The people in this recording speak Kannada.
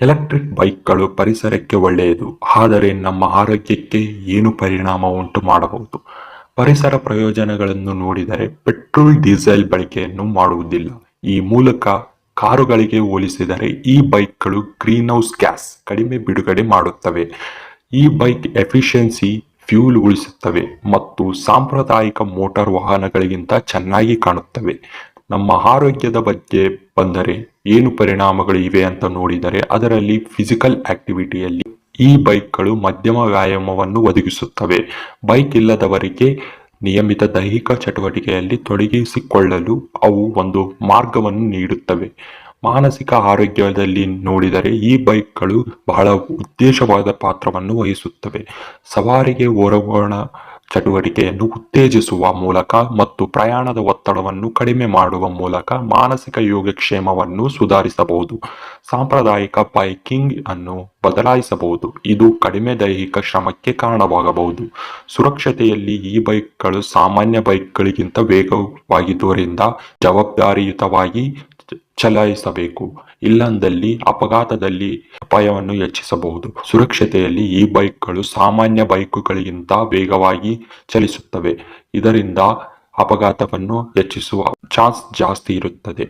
ಎಲೆಕ್ಟ್ರಿಕ್ ಬೈಕ್ಗಳು ಪರಿಸರಕ್ಕೆ ಒಳ್ಳೆಯದು, ಆದರೆ ನಮ್ಮ ಆರೋಗ್ಯಕ್ಕೆ ಏನು ಪರಿಣಾಮ ಉಂಟು ಮಾಡಬಹುದು? ಪರಿಸರ ಪ್ರಯೋಜನಗಳನ್ನು ನೋಡಿದರೆ ಪೆಟ್ರೋಲ್, ಡೀಸೆಲ್ ಬಳಕೆಯನ್ನು ಮಾಡುವುದಿಲ್ಲ. ಈ ಮೂಲಕ ಕಾರುಗಳಿಗೆ ಹೋಲಿಸಿದರೆ ಈ ಬೈಕ್ಗಳು ಗ್ರೀನ್ ಹೌಸ್ ಗ್ಯಾಸ್ ಕಡಿಮೆ ಬಿಡುಗಡೆ ಮಾಡುತ್ತವೆ. ಈ ಬೈಕ್ ಎಫಿಷಿಯನ್ಸಿ ಫ್ಯೂಲ್ ಉಳಿಸುತ್ತವೆ ಮತ್ತು ಸಾಂಪ್ರದಾಯಿಕ ಮೋಟಾರ್ ವಾಹನಗಳಿಗಿಂತ ಚೆನ್ನಾಗಿ ಕಾಣುತ್ತವೆ. ನಮ್ಮ ಆರೋಗ್ಯದ ಬಗ್ಗೆ ಬಂದರೆ ಏನು ಪರಿಣಾಮಗಳು ಇವೆ ಅಂತ ನೋಡಿದರೆ ಅದರಲ್ಲಿ ಫಿಸಿಕಲ್ ಆಕ್ಟಿವಿಟಿಯಲ್ಲಿ ಈ ಬೈಕ್ಗಳು ಮಧ್ಯಮ ವ್ಯಾಯಾಮವನ್ನು ಒದಗಿಸುತ್ತವೆ. ಬೈಕ್ ಇಲ್ಲದವರಿಗೆ ನಿಯಮಿತ ದೈಹಿಕ ಚಟುವಟಿಕೆಯಲ್ಲಿ ತೊಡಗಿಸಿಕೊಳ್ಳಲು ಅವು ಒಂದು ಮಾರ್ಗವನ್ನು ನೀಡುತ್ತವೆ. ಮಾನಸಿಕ ಆರೋಗ್ಯದಲ್ಲಿ ನೋಡಿದರೆ ಈ ಬೈಕ್ಗಳು ಬಹಳ ಉದ್ದೇಶವಾದ ಪಾತ್ರವನ್ನು ವಹಿಸುತ್ತವೆ. ಸವಾರಿಗೆ ಹೊರಗೋಣ ಚಟುವಟಿಕೆಯನ್ನು ಉತ್ತೇಜಿಸುವ ಮೂಲಕ ಮತ್ತು ಪ್ರಯಾಣದ ಒತ್ತಡವನ್ನು ಕಡಿಮೆ ಮಾಡುವ ಮೂಲಕ ಮಾನಸಿಕ ಯೋಗಕ್ಷೇಮವನ್ನು ಸುಧಾರಿಸಬಹುದು. ಸಾಂಪ್ರದಾಯಿಕ ಬೈಕಿಂಗ್ ಅನ್ನು ಬದಲಾಯಿಸಬಹುದು. ಇದು ಕಡಿಮೆ ದೈಹಿಕ ಶ್ರಮಕ್ಕೆ ಕಾರಣವಾಗಬಹುದು. ಸುರಕ್ಷತೆಯಲ್ಲಿ ಈ ಬೈಕ್ಗಳು ಸಾಮಾನ್ಯ ಬೈಕ್ಗಳಿಗಿಂತ ವೇಗವಾಗಿದ್ದರಿಂದ ಜವಾಬ್ದಾರಿಯುತವಾಗಿ ಚಲಾಯಿಸಬೇಕು. ಇಲ್ಲಂದಲ್ಲಿ ಅಪಘಾತದಲ್ಲಿ ಅಪಾಯವನ್ನು ಹೆಚ್ಚಿಸಬಹುದು. ಸುರಕ್ಷತೆಯಲ್ಲಿ ಈ ಬೈಕ್ಗಳು ಸಾಮಾನ್ಯ ಬೈಕುಗಳಿಗಿಂತ ವೇಗವಾಗಿ ಚಲಿಸುತ್ತವೆ. ಇದರಿಂದ ಅಪಘಾತವನ್ನು ಹೆಚ್ಚಿಸುವ ಚಾನ್ಸ್ ಜಾಸ್ತಿ ಇರುತ್ತದೆ.